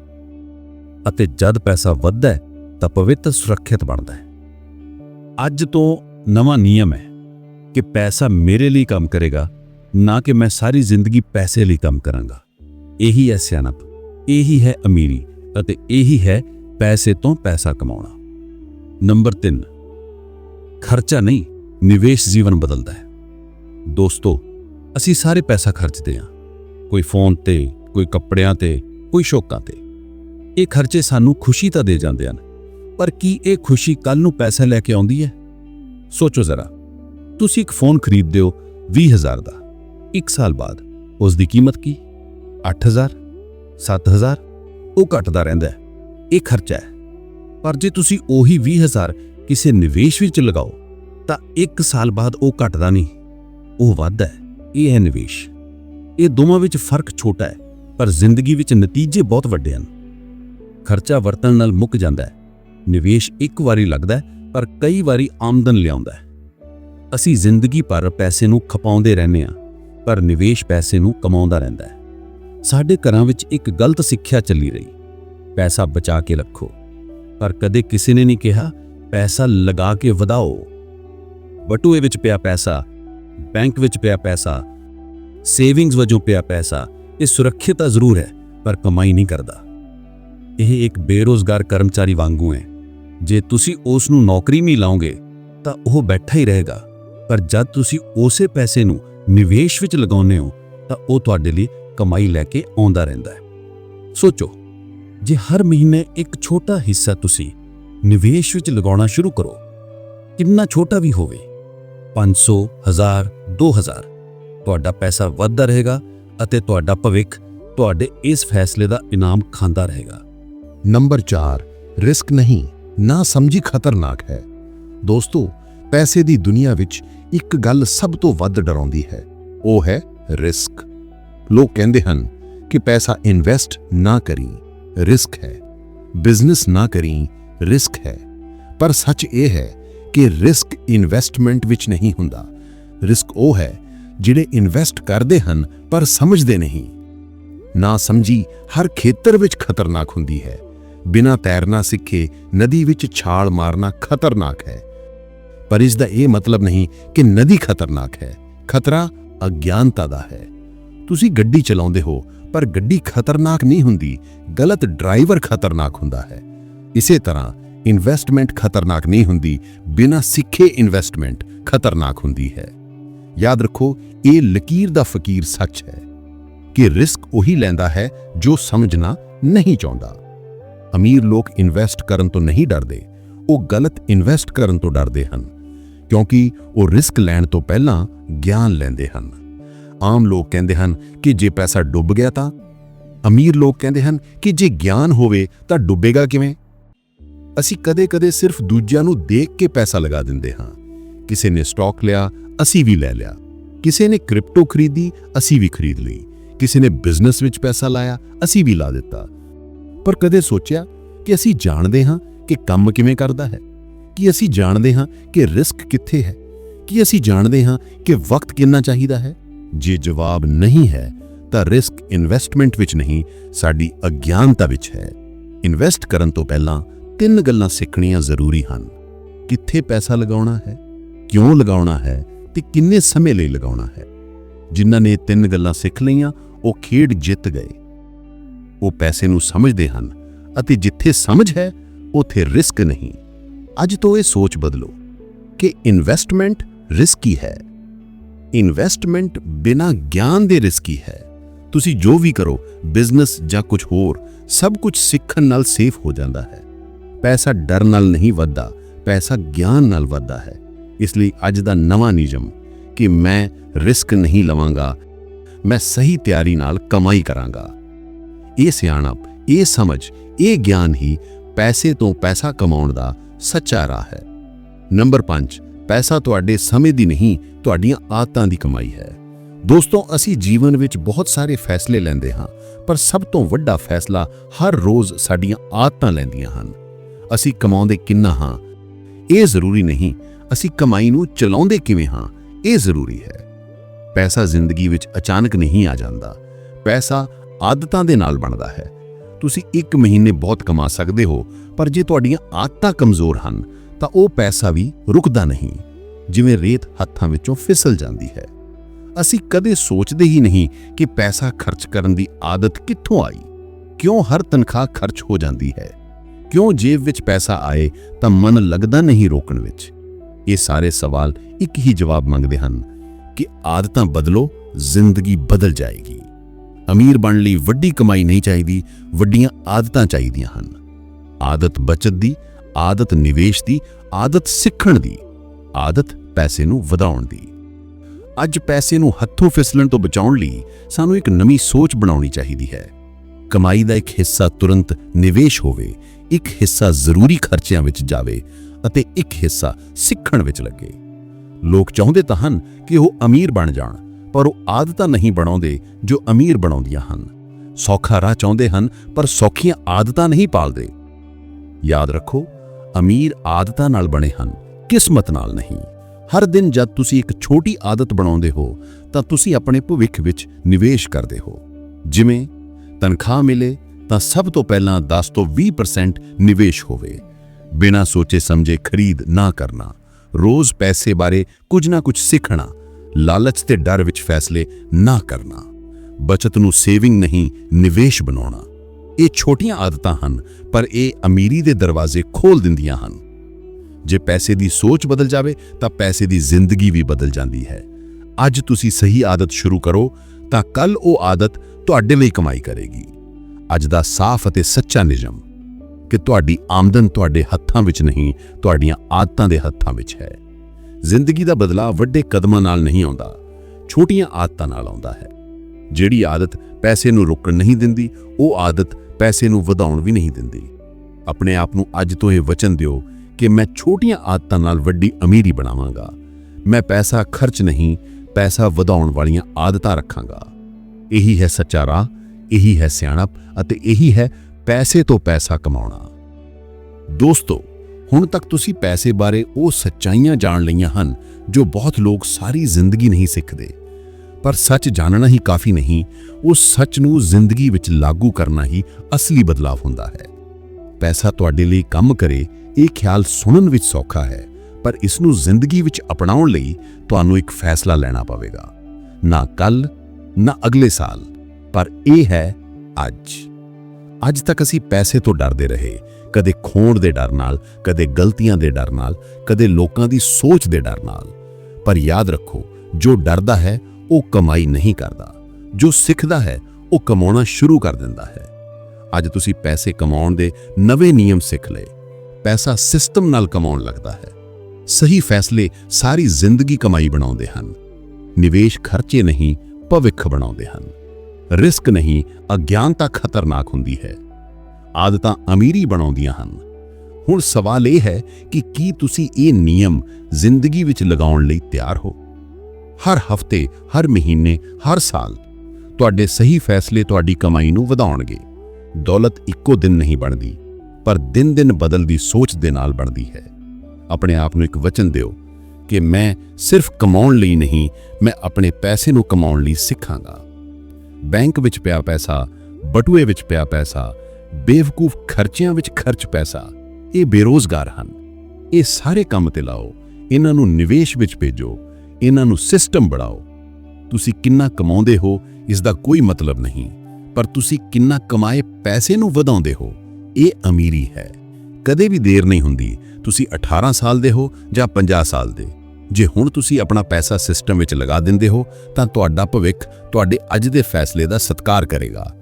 ਅਤੇ ਜਦ ਪੈਸਾ ਵੱਧਦਾ ਹੈ, ਤਾਂ ਪਵਿੱਤਰ ਸੁਰੱਖਿਅਤ ਬਣਦਾ ਹੈ। ਅੱਜ ਤੋਂ ਨਵਾਂ ਨਿਯਮ ਹੈ ਕਿ ਪੈਸਾ ਮੇਰੇ ਲਈ ਕੰਮ ਕਰੇਗਾ, ਨਾ ਕਿ ਮੈਂ ਸਾਰੀ ਜ਼ਿੰਦਗੀ ਪੈਸੇ ਲਈ ਕੰਮ ਕਰਾਂਗਾ। ਇਹੀ ਹੈ ਸਿਆਣਪ, ਇਹੀ ਹੈ ਅਮੀਰੀ। ਅਤੇ ਇਹੀ ਹੈ ਪੈਸੇ ਤੋਂ ਪੈਸਾ ਕਮਾਉਣਾ। ਨੰਬਰ 3 ਖਰਚਾ ਨਹੀਂ, ਨਿਵੇਸ਼ ਜੀਵਨ ਬਦਲਦਾ ਹੈ। ਦੋਸਤੋ, ਅਸੀਂ ਸਾਰੇ ਪੈਸਾ ਖਰਚਦੇ ਹਾਂ। ਕੋਈ ਫੋਨ ਤੇ, ਕੋਈ ਕੱਪੜਿਆਂ ਤੇ, ਕੋਈ ਸ਼ੌਕਾਂ ਤੇ। ਇਹ ਖਰਚੇ ਸਾਨੂੰ ਖੁਸ਼ੀ ਤਾਂ ਦੇ ਜਾਂਦੇ ਹਨ, ਪਰ ਕੀ ਇਹ ਖੁਸ਼ੀ ਕੱਲ ਨੂੰ ਪੈਸਾ ਲੈ ਕੇ ਆਉਂਦੀ ਹੈ? ਸੋਚੋ ਜ਼ਰਾ, ਤੁਸੀਂ ਇੱਕ ਫੋਨ ਖਰੀਦਦੇ ਹੋ 20000 ਦਾ। ਇੱਕ ਸਾਲ ਬਾਅਦ ਉਸ ਦੀ ਕੀਮਤ ਕੀ? 8000 7000 ਉਹ ਘਟਦਾ ਰਹਿੰਦਾ ਹੈ। ਇਹ ਖਰਚਾ ਹੈ। ਪਰ ਜੇ ਤੁਸੀਂ ਉਹੀ 20000 ਕਿਸੇ ਨਿਵੇਸ਼ ਵਿੱਚ ਲਗਾਓ, ਤਾਂ ਇੱਕ ਸਾਲ ਬਾਅਦ ਉਹ ਘਟਦਾ ਨਹੀਂ। ਉਹ ਵੱਧਦਾ ਹੈ। ਇਹ ਹੈ ਨਿਵੇਸ਼। ਇਹ ਦੋਵਾਂ ਵਿੱਚ ਫ਼ਰਕ ਛੋਟਾ ਹੈ, ਪਰ ਜ਼ਿੰਦਗੀ ਵਿੱਚ ਨਤੀਜੇ ਬਹੁਤ ਵੱਡੇ ਹਨ। ਖਰਚਾ ਵਰਤਣ ਨਾਲ ਮੁੱਕ ਜਾਂਦਾ ਹੈ। ਨਿਵੇਸ਼ ਇੱਕ ਵਾਰੀ ਲੱਗਦਾ ਪਰ ਕਈ ਵਾਰੀ ਆਮਦਨ ਲਿਆਉਂਦਾ ਅਸੀਂ ਜ਼ਿੰਦਗੀ ਭਰ ਪੈਸੇ ਨੂੰ ਖਪਾਉਂਦੇ ਰਹਿੰਦੇ ਹਾਂ, ਪਰ ਨਿਵੇਸ਼ ਪੈਸੇ ਨੂੰ ਕਮਾਉਂਦਾ ਰਹਿੰਦਾ ਹੈ। ਸਾਡੇ ਘਰਾਂ ਵਿੱਚ ਇੱਕ ਗਲਤ ਸਿੱਖਿਆ ਚੱਲੀ ਰਹੀ। ਪੈਸਾ ਬਚਾ ਕੇ ਰੱਖੋ। ਪਰ ਕਦੇ ਕਿਸੇ ਨੇ ਨਹੀਂ ਕਿਹਾ, ਪੈਸਾ ਲਗਾ ਕੇ ਵਧਾਓ। ਬਟੂਏ ਵਿੱਚ ਪਿਆ ਪੈਸਾ, ਬੈਂਕ ਵਿੱਚ ਪਿਆ ਪੈਸਾ ਸੇਵਿੰਗਸ ਵਜੋਂ ਪਿਆ ਪੈਸਾ, ਇਹ ਸੁਰੱਖਿਅਤ ਤਾਂ ਜ਼ਰੂਰ ਹੈ, ਪਰ ਕਮਾਈ ਨਹੀਂ ਕਰਦਾ। ਇਹ ਇੱਕ ਬੇਰੋਜ਼ਗਾਰ ਕਰਮਚਾਰੀ ਵਾਂਗੂ ਹੈ। ਜੇ ਤੁਸੀਂ ਉਸ ਨੂੰ ਨੌਕਰੀ ਨਹੀਂ ਲਾਓਗੇ, ਤਾਂ ਉਹ ਬੈਠਾ ਹੀ ਰਹੇਗਾ। ਪਰ ਜਦ ਤੁਸੀਂ ਉਸੇ ਪੈਸੇ ਨੂੰ ਨਿਵੇਸ਼ ਵਿੱਚ ਲਗਾਉਂਦੇ ਹੋ, ਤਾਂ ਉਹ ਤੁਹਾਡੇ ਲਈ ਕਮਾਈ ਲੈ ਕੇ ਆਉਂਦਾ ਰਹਿੰਦਾ ਹੈ। ਸੋਚੋ, ਜੇ ਹਰ ਮਹੀਨੇ ਇੱਕ ਛੋਟਾ ਹਿੱਸਾ ਤੁਸੀਂ ਨਿਵੇਸ਼ ਵਿੱਚ ਲਗਾਉਣਾ ਸ਼ੁਰੂ ਕਰੋ, ਕਿੰਨਾ ਛੋਟਾ ਵੀ ਹੋਵੇ। 500 1000 2000 ਤੁਹਾਡਾ ਪੈਸਾ ਵੱਧਦਾ ਰਹੇਗਾ ਅਤੇ ਤੁਹਾਡਾ ਭਵਿੱਖ ਤੁਹਾਡੇ ਇਸ ਫੈਸਲੇ ਦਾ ਇਨਾਮ ਖਾਂਦਾ ਰਹੇਗਾ। ਨੰਬਰ 4 ਰਿਸਕ ਨਹੀਂ, ਨਾ ਸਮਝੀ ਖਤਰਨਾਕ ਹੈ। ਦੋਸਤੋ, ਪੈਸੇ ਦੀ ਦੁਨੀਆ ਵਿੱਚ ਇੱਕ ਗੱਲ ਸਭ ਤੋਂ ਵੱਧ ਡਰਾਉਂਦੀ ਹੈ, ਉਹ ਹੈ ਰਿਸਕ। ਲੋਕ ਕਹਿੰਦੇ ਹਨ ਕਿ ਪੈਸਾ ਇਨਵੈਸਟ ਨਾ ਕਰੀ ਰਿਸਕ ਹੈ। ਬਿਜ਼ਨਸ ਨਾ ਕਰੀ ਰਿਸਕ ਹੈ। ਪਰ ਸੱਚ ਇਹ ਹੈ ਕਿ ਰਿਸਕ ਇਨਵੈਸਟਮੈਂਟ ਵਿੱਚ ਨਹੀਂ ਹੁੰਦਾ। ਰਿਸਕ ਉਹ ਹੈ ਜਿਹੜੇ ਇਨਵੈਸਟ ਕਰਦੇ ਹਨ ਪਰ ਸਮਝਦੇ ਨਹੀਂ। ਨਾ ਸਮਝੀ ਹਰ ਖੇਤਰ ਵਿੱਚ ਖਤਰਨਾਕ ਹੁੰਦੀ ਹੈ। ਬਿਨਾਂ ਤੈਰਨਾ ਸਿੱਖੇ ਨਦੀ ਵਿੱਚ ਛਾਲ ਮਾਰਨਾ ਖਤਰਨਾਕ ਹੈ। ਪਰ ਇਸ ਦਾ ਇਹ ਮਤਲਬ ਨਹੀਂ ਕਿ ਨਦੀ ਖਤਰਨਾਕ ਹੈ। ਖਤਰਾ ਅਗਿਆਨਤਾ ਦਾ ਹੈ। ਤੁਸੀਂ ਗੱਡੀ ਚਲਾਉਂਦੇ ਹੋ, ਪਰ ਗੱਡੀ ਖਤਰਨਾਕ ਨਹੀਂ ਹੁੰਦੀ, ਗਲਤ ਡਰਾਈਵਰ ਖਤਰਨਾਕ ਹੁੰਦਾ ਹੈ। ਇਸੇ ਤਰ੍ਹਾਂ ਇਨਵੈਸਟਮੈਂਟ ਖਤਰਨਾਕ ਨਹੀਂ ਹੁੰਦੀ, ਬਿਨਾਂ ਸਿੱਖੇ ਇਨਵੈਸਟਮੈਂਟ ਖਤਰਨਾਕ ਹੁੰਦੀ ਹੈ। ਯਾਦ ਰੱਖੋ, ਇਹ ਲਕੀਰ ਦਾ ਫਕੀਰ ਸੱਚ ਹੈ ਕਿ ਰਿਸਕ ਉਹੀ ਲੈਂਦਾ ਹੈ ਜੋ ਸਮਝਣਾ ਨਹੀਂ ਚਾਹੁੰਦਾ। ਅਮੀਰ ਲੋਕ ਇਨਵੈਸਟ ਕਰਨ ਤੋਂ ਨਹੀਂ ਡਰਦੇ, ਉਹ ਗਲਤ ਇਨਵੈਸਟ ਕਰਨ ਤੋਂ ਡਰਦੇ ਹਨ, ਕਿਉਂਕਿ ਉਹ ਰਿਸਕ ਲੈਣ ਤੋਂ ਪਹਿਲਾਂ ਗਿਆਨ ਲੈਂਦੇ ਹਨ। ਆਮ ਲੋਕ ਕਹਿੰਦੇ ਹਨ ਕਿ ਜੇ ਪੈਸਾ ਡੁੱਬ ਗਿਆ ਤਾਂ? ਅਮੀਰ ਲੋਕ ਕਹਿੰਦੇ ਹਨ ਕਿ ਜੇ ਗਿਆਨ ਹੋਵੇ ਤਾਂ ਡੁੱਬੇਗਾ ਕਿਵੇਂ? ਅਸੀਂ ਕਦੇ-ਕਦੇ ਸਿਰਫ ਦੂਜਿਆਂ ਨੂੰ ਦੇਖ ਕੇ ਪੈਸਾ ਲਗਾ ਦਿੰਦੇ ਹਾਂ। ਕਿਸੇ ਨੇ ਸਟਾਕ ਲਿਆ, ਅਸੀਂ ਵੀ ਲੈ ਲਿਆ। ਕਿਸੇ ਨੇ ਕ੍ਰਿਪਟੋ ਖਰੀਦੀ, ਅਸੀਂ ਵੀ ਖਰੀਦ ਲਈ। ਕਿਸੇ ਨੇ ਬਿਜ਼ਨਸ ਵਿੱਚ ਪੈਸਾ ਲਾਇਆ, ਅਸੀਂ ਵੀ ਲਾ ਦਿੱਤਾ। ਪਰ ਕਦੇ ਸੋਚਿਆ ਕਿ ਅਸੀਂ ਜਾਣਦੇ ਹਾਂ ਕਿ ਕੰਮ ਕਿਵੇਂ ਕਰਦਾ ਹੈ? ਕਿ ਅਸੀਂ ਜਾਣਦੇ ਹਾਂ ਕਿ ਰਿਸਕ ਕਿੱਥੇ ਹੈ? ਕਿ ਅਸੀਂ ਜਾਣਦੇ ਹਾਂ ਕਿ ਵਕਤ ਕਿੰਨਾ ਚਾਹੀਦਾ ਹੈ? ਜੇ ਜਵਾਬ ਨਹੀਂ ਹੈ, ਤਾਂ ਰਿਸਕ ਇਨਵੈਸਟਮੈਂਟ ਵਿੱਚ ਨਹੀਂ, ਸਾਡੀ ਅਗਿਆਨਤਾ ਵਿੱਚ ਹੈ। ਇਨਵੈਸਟ ਕਰਨ ਤੋਂ ਪਹਿਲਾਂ ਤਿੰਨ ਗੱਲਾਂ ਸਿੱਖਣੀਆਂ ਜ਼ਰੂਰੀ ਹਨ। ਕਿੱਥੇ ਪੈਸਾ ਲਗਾਉਣਾ ਹੈ, ਕਿਉਂ ਲਗਾਉਣਾ ਹੈ ਤੇ ਕਿੰਨੇ ਸਮੇਂ ਲਈ ਲਗਾਉਣਾ ਹੈ। ਜਿਨ੍ਹਾਂ ਨੇ ਤਿੰਨ ਗੱਲਾਂ ਸਿੱਖ ਲਈਆਂ, ਉਹ ਖੇਡ ਜਿੱਤ ਗਏ। ਉਹ ਪੈਸੇ ਨੂੰ ਸਮਝਦੇ ਹਨ ਅਤੇ ਜਿੱਥੇ ਸਮਝ ਹੈ, ਉਥੇ ਰਿਸਕ ਨਹੀਂ। ਅੱਜ ਤੋਂ ਇਹ ਸੋਚ ਬਦਲੋ ਕਿ ਇਨਵੈਸਟਮੈਂਟ ਰਿਸਕੀ ਹੈ। ਇਨਵੈਸਟਮੈਂਟ ਬਿਨਾਂ ਗਿਆਨ ਦੇ ਰਿਸਕੀ ਹੈ। ਤੁਸੀਂ ਜੋ ਵੀ ਕਰੋ ਬਿਜ਼ਨਸ ਜਾਂ ਕੁਝ ਹੋਰ, ਸਭ ਕੁਝ ਸਿੱਖਣ ਨਾਲ ਸੇਫ ਹੋ ਜਾਂਦਾ ਹੈ। ਪੈਸਾ ਡਰ ਨਾਲ ਨਹੀਂ ਵੱਧਦਾ, ਪੈਸਾ ਗਿਆਨ ਨਾਲ ਵੱਧਦਾ ਹੈ। ਇਸ ਲਈ ਅੱਜ ਦਾ ਨਵਾਂ ਨਿਯਮ ਕਿ ਮੈਂ ਰਿਸਕ ਨਹੀਂ ਲਵਾਂਗਾ, ਮੈਂ ਸਹੀ ਤਿਆਰੀ ਨਾਲ ਕਮਾਈ ਕਰਾਂਗਾ। ਇਹ ਸਿਆਣਪ, ਇਹ ਸਮਝ, ਇਹ ਗਿਆਨ ਹੀ ਪੈਸੇ ਤੋਂ ਪੈਸਾ ਕਮਾਉਣ ਦਾ ਸੱਚਾ ਰਾਹ ਹੈ। ਨੰਬਰ 5 ਪੈਸਾ ਤੁਹਾਡੇ ਸਮੇਂ ਦੀ ਨਹੀਂ, ਤੁਹਾਡੀਆਂ ਆਦਤਾਂ ਦੀ ਕਮਾਈ ਹੈ। ਦੋਸਤੋ, ਅਸੀਂ ਜੀਵਨ ਵਿੱਚ ਬਹੁਤ ਸਾਰੇ ਫੈਸਲੇ ਲੈਂਦੇ ਹਾਂ, ਪਰ ਸਭ ਤੋਂ ਵੱਡਾ ਫੈਸਲਾ ਹਰ ਰੋਜ਼ ਸਾਡੀਆਂ ਆਦਤਾਂ ਲੈਂਦੀਆਂ ਹਨ। ਅਸੀਂ ਕਮਾਉਂਦੇ ਕਿੰਨਾ ਹਾਂ? ਇਹ ਜ਼ਰੂਰੀ ਨਹੀਂ, ਅਸੀਂ ਕਮਾਈ ਨੂੰ ਚਲਾਉਂਦੇ ਕਿਵੇਂ ਹਾਂ? ਇਹ ਜ਼ਰੂਰੀ ਹੈ। ਪੈਸਾ ਜ਼ਿੰਦਗੀ ਵਿੱਚ ਅਚਾਨਕ ਨਹੀਂ ਆ ਜਾਂਦਾ। ਪੈਸਾ ਆਦਤਾਂ ਦੇ ਨਾਲ ਬਣਦਾ ਹੈ। ਤੁਸੀਂ ਇੱਕ ਮਹੀਨੇ ਬਹੁਤ ਕਮਾ ਸਕਦੇ ਹੋ, ਪਰ ਜੇ ਤੁਹਾਡੀਆਂ ਆਦਤਾਂ ਕਮਜ਼ੋਰ ਹਨ ਤਾਂ ਉਹ ਪੈਸਾ ਵੀ ਰੁਕਦਾ ਨਹੀਂ, ਜਿਵੇਂ ਰੇਤ ਹੱਥਾਂ ਵਿੱਚੋਂ ਫਿਸਲ ਜਾਂਦੀ ਹੈ। ਅਸੀਂ ਕਦੇ ਸੋਚਦੇ ਹੀ ਨਹੀਂ ਕਿ ਪੈਸਾ ਖਰਚ ਕਰਨ ਦੀ ਆਦਤ ਕਿੱਥੋਂ ਆਈ। ਕਿਉਂ ਹਰ ਤਨਖਾਹ ਖਰਚ ਹੋ ਜਾਂਦੀ ਹੈ? ਕਿਉਂ ਜੇਬ ਵਿੱਚ ਪੈਸਾ ਆਏ ਤਾਂ ਮਨ ਲੱਗਦਾ ਨਹੀਂ ਰੋਕਣ ਵਿੱਚ? ਇਹ ਸਾਰੇ ਸਵਾਲ ਇੱਕ ਹੀ ਜਵਾਬ ਮੰਗਦੇ ਹਨ ਕਿ ਆਦਤਾਂ ਬਦਲੋ, ਜ਼ਿੰਦਗੀ ਬਦਲ ਜਾਏਗੀ। ਅਮੀਰ ਬਣਨ ਲਈ ਵੱਡੀ ਕਮਾਈ ਨਹੀਂ ਚਾਹੀਦੀ, ਵੱਡੀਆਂ ਆਦਤਾਂ ਚਾਹੀਦੀਆਂ ਹਨ। ਆਦਤ ਬਚਤ ਦੀ ਆਦਤ ਨਿਵੇਸ਼ ਦੀ, ਆਦਤ ਸਿੱਖਣ ਦੀ, ਆਦਤ ਪੈਸੇ ਨੂੰ ਵਧਾਉਣ ਦੀ। ਅੱਜ ਪੈਸੇ ਨੂੰ ਹੱਥੋਂ ਫਿਸਲਣ ਤੋਂ ਬਚਾਉਣ ਲਈ ਸਾਨੂੰ ਇੱਕ ਨਵੀਂ ਸੋਚ ਬਣਾਉਣੀ ਚਾਹੀਦੀ ਹੈ। ਕਮਾਈ ਦਾ ਇੱਕ ਹਿੱਸਾ ਤੁਰੰਤ ਨਿਵੇਸ਼ ਹੋਵੇ, ਇੱਕ ਹਿੱਸਾ ਜ਼ਰੂਰੀ ਖਰਚਿਆਂ ਵਿੱਚ ਜਾਵੇ ਅਤੇ ਇੱਕ ਹਿੱਸਾ ਸਿੱਖਣ ਵਿੱਚ ਲੱਗੇ। ਲੋਕ ਚਾਹੁੰਦੇ ਤਾਂ ਹਨ ਕਿ ਉਹ ਅਮੀਰ ਬਣ ਜਾਣ, ਪਰ ਉਹ ਆਦਤਾਂ ਨਹੀਂ ਬਣਾਉਂਦੇ ਜੋ ਅਮੀਰ ਬਣਾਉਂਦੀਆਂ ਹਨ। ਸੌਖਾ ਰਾਹ ਚਾਹੁੰਦੇ ਹਨ, ਪਰ ਸੌਖੀਆਂ ਆਦਤਾਂ ਨਹੀਂ ਪਾਲਦੇ। ਯਾਦ ਰੱਖੋ ਅਮੀਰ ਆਦਤਾਂ ਨਾਲ ਬਣੇ ਹਨ, ਕਿਸਮਤ ਨਾਲ ਨਹੀਂ। ਹਰ ਦਿਨ ਜਦ ਤੁਸੀਂ ਇੱਕ ਛੋਟੀ ਆਦਤ ਬਣਾਉਂਦੇ ਹੋ, ਤਾਂ ਤੁਸੀਂ ਆਪਣੇ ਭਵਿੱਖ ਵਿੱਚ ਨਿਵੇਸ਼ ਕਰਦੇ ਹੋ। ਜਿਵੇਂ, ਤਨਖਾਹ ਮਿਲੇ ਤਾਂ ਸਭ ਤੋਂ ਪਹਿਲਾਂ 10 ਤੋਂ 20% ਨਿਵੇਸ਼ ਹੋਵੇ। ਬਿਨਾਂ ਸੋਚੇ ਸਮਝੇ ਖਰੀਦ ਨਾ ਕਰਨਾ, ਰੋਜ਼ ਪੈਸੇ ਬਾਰੇ ਕੁਝ ਨਾ ਕੁਝ ਸਿੱਖਣਾ, ਲਾਲਚ ਤੇ ਡਰ ਵਿੱਚ ਫੈਸਲੇ ਨਾ ਕਰਨਾ। ਬਚਤ ਨੂੰ ਸੇਵਿੰਗ ਨਹੀਂ, ਨਿਵੇਸ਼ ਬਣਾਉਣਾ। ਇਹ ਛੋਟੀਆਂ ਆਦਤਾਂ ਹਨ, ਪਰ ਇਹ ਅਮੀਰੀ ਦੇ ਦਰਵਾਜ਼ੇ ਖੋਲ ਦਿੰਦੀਆਂ ਹਨ। ਜੇ ਪੈਸੇ ਦੀ ਸੋਚ ਬਦਲ ਜਾਵੇ, ਤਾਂ ਪੈਸੇ ਦੀ ਜ਼ਿੰਦਗੀ ਵੀ ਬਦਲ ਜਾਂਦੀ ਹੈ। ਅੱਜ ਤੁਸੀਂ ਸਹੀ ਆਦਤ ਸ਼ੁਰੂ ਕਰੋ, ਤਾਂ ਕੱਲ ਉਹ ਆਦਤ ਤੁਹਾਡੇ ਲਈ ਕਮਾਈ ਕਰੇਗੀ। ਅੱਜ ਦਾ ਸਾਫ਼ ਅਤੇ ਸੱਚਾ ਨਿਯਮ, ਕਿ ਤੁਹਾਡੀ ਆਮਦਨ ਤੁਹਾਡੇ ਹੱਥਾਂ ਵਿੱਚ ਨਹੀਂ, ਤੁਹਾਡੀਆਂ ਆਦਤਾਂ ਦੇ ਹੱਥਾਂ ਵਿੱਚ ਹੈ। ਜ਼ਿੰਦਗੀ ਦਾ ਬਦਲਾਅ ਵੱਡੇ ਕਦਮਾਂ ਨਾਲ ਨਹੀਂ ਆਉਂਦਾ, ਛੋਟੀਆਂ ਆਦਤਾਂ ਨਾਲ ਆਉਂਦਾ ਹੈ। ਜਿਹੜੀ ਆਦਤ ਪੈਸੇ ਨੂੰ ਰੋਕਣ ਨਹੀਂ ਦਿੰਦੀ, ਉਹ ਆਦਤ ਪੈਸੇ ਨੂੰ ਵਧਾਉਣ ਵੀ ਨਹੀਂ ਦਿੰਦੀ। ਆਪਣੇ ਆਪ ਨੂੰ ਅੱਜ ਤੋਂ ਇਹ ਵਚਨ ਦਿਓ ਕਿ ਮੈਂ ਛੋਟੀਆਂ ਆਦਤਾਂ ਨਾਲ ਵੱਡੀ ਅਮੀਰੀ ਬਣਾਵਾਂਗਾ। ਮੈਂ ਪੈਸਾ ਖਰਚ ਨਹੀਂ, ਪੈਸਾ ਵਧਾਉਣ ਵਾਲੀਆਂ ਆਦਤਾਂ ਰੱਖਾਂਗਾ। ਇਹੀ ਹੈ ਸੱਚਾ ਰਾਹ, ਇਹੀ ਹੈ ਸਿਆਣਪ ਅਤੇ ਇਹੀ ਹੈ ਪੈਸੇ ਤੋਂ ਪੈਸਾ ਕਮਾਉਣਾ। ਦੋਸਤੋ, ਹੁਣ ਤੱਕ ਤੁਸੀਂ ਪੈਸੇ ਬਾਰੇ ਉਹ ਸੱਚਾਈਆਂ ਜਾਣ ਲਈਆਂ ਹਨ ਜੋ ਬਹੁਤ ਲੋਕ ਸਾਰੀ ਜ਼ਿੰਦਗੀ ਨਹੀਂ ਸਿੱਖਦੇ। ਪਰ ਸੱਚ ਜਾਣਨਾ ਹੀ ਕਾਫੀ ਨਹੀਂ ਉਸ ਸੱਚ ਨੂੰ ਜ਼ਿੰਦਗੀ ਵਿੱਚ ਲਾਗੂ ਕਰਨਾ ਹੀ ਅਸਲੀ ਬਦਲਾਅ ਹੁੰਦਾ ਹੈ। ਪੈਸਾ ਤੁਹਾਡੇ ਲਈ ਕੰਮ ਕਰੇ, ਇਹ ਖਿਆਲ ਸੁਣਨ ਵਿੱਚ ਸੌਖਾ ਹੈ, ਪਰ ਇਸ ਨੂੰ ਜ਼ਿੰਦਗੀ ਵਿੱਚ ਅਪਣਾਉਣ ਲਈ ਤੁਹਾਨੂੰ ਇੱਕ ਫੈਸਲਾ ਲੈਣਾ ਪਵੇਗਾ। ਨਾ ਕੱਲ ਨਾ ਅਗਲੇ ਸਾਲ, ਪਰ ਇਹ ਹੈ ਅੱਜ। ਅੱਜ ਤੱਕ ਅਸੀਂ ਪੈਸੇ ਤੋਂ ਡਰਦੇ ਰਹੇ, ਕਦੇ ਖੋਣ ਦੇ ਡਰ ਨਾਲ, ਕਦੇ ਗਲਤੀਆਂ ਦੇ ਡਰ ਨਾਲ, ਕਦੇ ਲੋਕਾਂ ਦੀ ਸੋਚ ਦੇ ਡਰ ਨਾਲ। ਪਰ ਯਾਦ ਰੱਖੋ, ਜੋ ਡਰਦਾ ਹੈ ਉਹ ਕਮਾਈ ਨਹੀਂ ਕਰਦਾ। ਜੋ ਸਿੱਖਦਾ ਹੈ, ਉਹ ਕਮਾਉਣਾ ਸ਼ੁਰੂ ਕਰ ਦਿੰਦਾ ਹੈ। ਅੱਜ ਤੁਸੀਂ ਪੈਸੇ ਕਮਾਉਣ ਦੇ ਨਵੇਂ ਨਿਯਮ ਸਿੱਖ ਲਏ। ਪੈਸਾ ਸਿਸਟਮ ਨਾਲ ਕਮਾਉਣ ਲੱਗਦਾ ਹੈ। ਸਹੀ ਫੈਸਲੇ ਸਾਰੀ ਜ਼ਿੰਦਗੀ ਕਮਾਈ ਬਣਾਉਂਦੇ ਹਨ। ਨਿਵੇਸ਼ ਖਰਚੇ ਨਹੀਂ, ਭਵਿੱਖ ਬਣਾਉਂਦੇ ਹਨ। ਰਿਸਕ ਨਹੀਂ, ਅਗਿਆਨਤਾ ਖਤਰਨਾਕ ਹੁੰਦੀ ਹੈ। ਆਦਤਾਂ ਅਮੀਰੀ ਬਣਾਉਂਦੀਆਂ ਹਨ। ਹੁਣ ਸਵਾਲ ਇਹ ਹੈ ਕਿ ਕੀ ਤੁਸੀਂ ਇਹ ਨਿਯਮ ਜ਼ਿੰਦਗੀ ਵਿੱਚ ਲਗਾਉਣ ਲਈ ਤਿਆਰ ਹੋ? ਹਰ ਹਫ਼ਤੇ, ਹਰ ਮਹੀਨੇ, ਹਰ ਸਾਲ ਤੁਹਾਡੇ ਸਹੀ ਫੈਸਲੇ ਤੁਹਾਡੀ ਕਮਾਈ ਨੂੰ ਵਧਾਉਣਗੇ। ਦੌਲਤ ਇੱਕੋ ਦਿਨ ਨਹੀਂ ਬਣਦੀ, ਪਰ ਦਿਨ-ਦਿਨ ਬਦਲਦੀ ਸੋਚ ਦੇ ਨਾਲ ਬਣਦੀ ਹੈ। ਆਪਣੇ ਆਪ ਨੂੰ ਇੱਕ ਵਚਨ ਦਿਓ ਕਿ ਮੈਂ ਸਿਰਫ ਕਮਾਉਣ ਲਈ ਨਹੀਂ, ਮੈਂ ਆਪਣੇ ਪੈਸੇ ਨੂੰ ਕਮਾਉਣ ਲਈ ਸਿੱਖਾਂਗਾ। ਬੈਂਕ ਵਿੱਚ ਪਿਆ ਪੈਸਾ, ਬਟੂਏ ਵਿੱਚ ਪਿਆ ਪੈਸਾ, ਬੇਵਕੂਫ ਖਰਚਿਆਂ ਵਿੱਚ ਖਰਚ ਪੈਸਾ, ਇਹ ਬੇਰੋਜ਼ਗਾਰ ਹਨ। ਇਹ ਸਾਰੇ ਕੰਮ ਤੇ ਲਾਓ, ਇਹਨਾਂ ਨੂੰ ਨਿਵੇਸ਼ ਵਿੱਚ ਭੇਜੋ। ਇਹਨਾਂ ਨੂੰ ਸਿਸਟਮ ਬਣਾਓ। ਤੁਸੀਂ ਕਿੰਨਾ ਕਮਾਉਂਦੇ ਹੋ ਇਸ ਦਾ ਕੋਈ ਮਤਲਬ ਨਹੀਂ। ਪਰ ਤੁਸੀਂ ਕਿੰਨਾ ਕਮਾਏ ਪੈਸੇ ਨੂੰ ਵਧਾਉਂਦੇ ਹੋ, ਇਹ ਅਮੀਰੀ ਹੈ। ਕਦੇ ਵੀ ਦੇਰ ਨਹੀਂ ਹੁੰਦੀ, ਤੁਸੀਂ 18 ਸਾਲ ਦੇ ਹੋ ਜਾਂ 50 ਸਾਲ ਦੇ। ਜੇ ਹੁਣ ਤੁਸੀਂ ਆਪਣਾ ਪੈਸਾ ਸਿਸਟਮ ਵਿੱਚ ਲਗਾ ਦਿੰਦੇ ਹੋ, ਤਾਂ ਤੁਹਾਡਾ ਭਵਿੱਖ ਤੁਹਾਡੇ ਅੱਜ ਦੇ ਫੈਸਲੇ ਦਾ ਸਤਿਕਾਰ ਕਰੇਗਾ।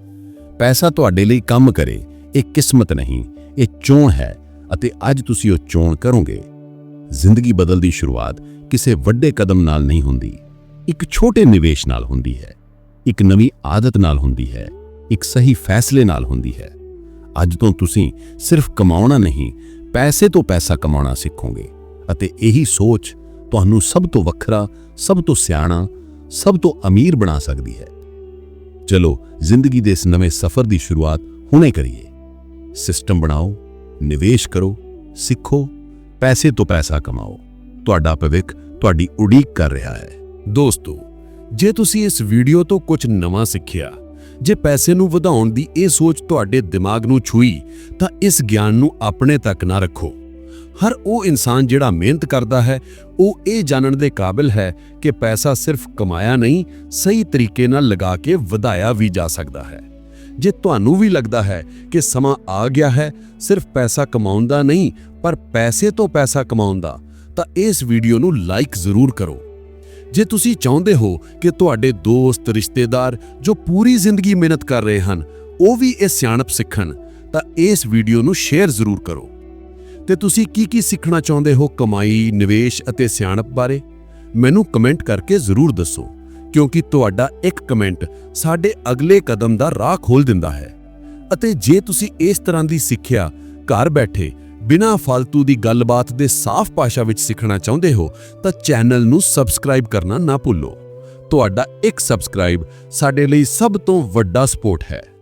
ਪੈਸਾ ਤੁਹਾਡੇ ਲਈ ਕੰਮ ਕਰੇ, ਇਹ ਕਿਸਮਤ ਨਹੀਂ, ਇਹ ਚੋਣ ਹੈ ਅਤੇ ਅੱਜ ਤੁਸੀਂ ਉਹ ਚੋਣ ਕਰੋਗੇ। ਜ਼ਿੰਦਗੀ ਬਦਲਦੀ ਸ਼ੁਰੂਆਤ ਕਿਸੇ ਵੱਡੇ ਕਦਮ ਨਾਲ ਨਹੀਂ ਹੁੰਦੀ। ਇੱਕ ਛੋਟੇ ਨਿਵੇਸ਼ ਨਾਲ ਹੁੰਦੀ ਹੈ। ਇੱਕ ਨਵੀਂ ਆਦਤ ਨਾਲ ਹੁੰਦੀ ਹੈ। ਇੱਕ ਸਹੀ ਫੈਸਲੇ ਨਾਲ ਹੁੰਦੀ ਹੈ। ਅੱਜ ਤੋਂ ਤੁਸੀਂ ਸਿਰਫ ਕਮਾਉਣਾ ਨਹੀਂ, ਪੈਸੇ ਤੋਂ ਪੈਸਾ ਕਮਾਉਣਾ ਸਿੱਖੋਗੇ ਅਤੇ ਇਹੀ ਸੋਚ ਤੁਹਾਨੂੰ ਸਭ ਤੋਂ ਵੱਖਰਾ, ਸਭ ਤੋਂ ਸਿਆਣਾ, ਸਭ ਤੋਂ ਅਮੀਰ ਬਣਾ ਸਕਦੀ ਹੈ। ਚਲੋ, ਜ਼ਿੰਦਗੀ ਦੇ ਇਸ ਨਵੇਂ ਸਫ਼ਰ ਦੀ ਸ਼ੁਰੂਆਤ ਹੁਣੇ ਕਰੀਏ। ਸਿਸਟਮ ਬਣਾਓ, ਨਿਵੇਸ਼ ਕਰੋ, ਸਿੱਖੋ, ਪੈਸੇ ਤੋਂ ਪੈਸਾ ਕਮਾਓ। ਤੁਹਾਡਾ ਭਵਿੱਖ ਤੁਹਾਡੀ ਉਡੀਕ ਕਰ ਰਿਹਾ ਹੈ। ਦੋਸਤੋ, ਜੇ ਤੁਸੀਂ ਇਸ ਵੀਡੀਓ ਤੋਂ ਕੁਝ ਨਵਾਂ ਸਿੱਖਿਆ, ਜੇ ਪੈਸੇ ਨੂੰ ਵਧਾਉਣ ਦੀ ਇਹ ਸੋਚ ਤੁਹਾਡੇ ਦਿਮਾਗ ਨੂੰ ਛੂਈ, ਤਾਂ ਇਸ ਗਿਆਨ ਨੂੰ ਆਪਣੇ ਤੱਕ ਨਾ ਰੱਖੋ। ਹਰ ਉਹ ਇਨਸਾਨ ਜਿਹੜਾ ਮਿਹਨਤ ਕਰਦਾ ਹੈ, ਉਹ ਇਹ ਜਾਣਨ ਦੇ ਕਾਬਿਲ ਹੈ ਕਿ ਪੈਸਾ ਸਿਰਫ ਕਮਾਇਆ ਨਹੀਂ, ਸਹੀ ਤਰੀਕੇ ਨਾਲ ਲਗਾ ਕੇ ਵਧਾਇਆ ਵੀ ਜਾ ਸਕਦਾ ਹੈ। ਜੇ ਤੁਹਾਨੂੰ ਵੀ ਲੱਗਦਾ ਹੈ ਕਿ ਸਮਾਂ ਆ ਗਿਆ ਹੈ, ਸਿਰਫ ਪੈਸਾ ਕਮਾਉਣ ਦਾ ਨਹੀਂ, ਪਰ ਪੈਸੇ ਤੋਂ ਪੈਸਾ ਕਮਾਉਣ ਦਾ ਤਾਂ ਇਸ ਵੀਡੀਓ ਨੂੰ ਲਾਈਕ ਜ਼ਰੂਰ ਕਰੋ। ਜੇ ਤੁਸੀਂ ਚਾਹੁੰਦੇ ਹੋ ਕਿ ਤੁਹਾਡੇ ਦੋਸਤ, ਰਿਸ਼ਤੇਦਾਰ ਜੋ ਪੂਰੀ ਜ਼ਿੰਦਗੀ ਮਿਹਨਤ ਕਰ ਰਹੇ ਹਨ, ਉਹ ਵੀ ਇਹ ਸਿਆਣਪ ਸਿੱਖਣ, ਤਾਂ ਇਸ ਵੀਡੀਓ ਨੂੰ ਸ਼ੇਅਰ ਜ਼ਰੂਰ ਕਰੋ। ਤੇ ਤੁਸੀਂ ਕੀ ਕੀ ਸਿੱਖਣਾ ਚਾਹੁੰਦੇ ਹੋ ਕਮਾਈ, ਨਿਵੇਸ਼ ਅਤੇ ਸਿਆਣਪ ਬਾਰੇ? ਮੈਨੂੰ ਕਮੈਂਟ ਕਰਕੇ ਜ਼ਰੂਰ ਦੱਸੋ, ਕਿਉਂਕਿ ਤੁਹਾਡਾ ਇੱਕ ਕਮੈਂਟ ਸਾਡੇ ਅਗਲੇ ਕਦਮ ਦਾ ਰਾਹ ਖੋਲ ਦਿੰਦਾ ਹੈ। ਅਤੇ ਜੇ ਤੁਸੀਂ ਇਸ ਤਰ੍ਹਾਂ ਦੀ ਸਿੱਖਿਆ ਘਰ ਬੈਠੇ ਬਿਨਾਂ ਫालतू ਦੀ ਗੱਲਬਾਤ ਦੇ ਸਾਫ਼ ਭਾਸ਼ਾ ਵਿੱਚ ਸਿੱਖਣਾ ਚਾਹੁੰਦੇ ਹੋ, ਤਾਂ ਚੈਨਲ ਨੂੰ ਸਬਸਕ੍ਰਾਈਬ ਕਰਨਾ ਨਾ ਭੁੱਲੋ। ਤੁਹਾਡਾ ਇੱਕ ਸਬਸਕ੍ਰਾਈਬ ਸਾਡੇ ਲਈ ਸਭ ਤੋਂ ਵੱਡਾ ਸਪੋਰਟ ਹੈ।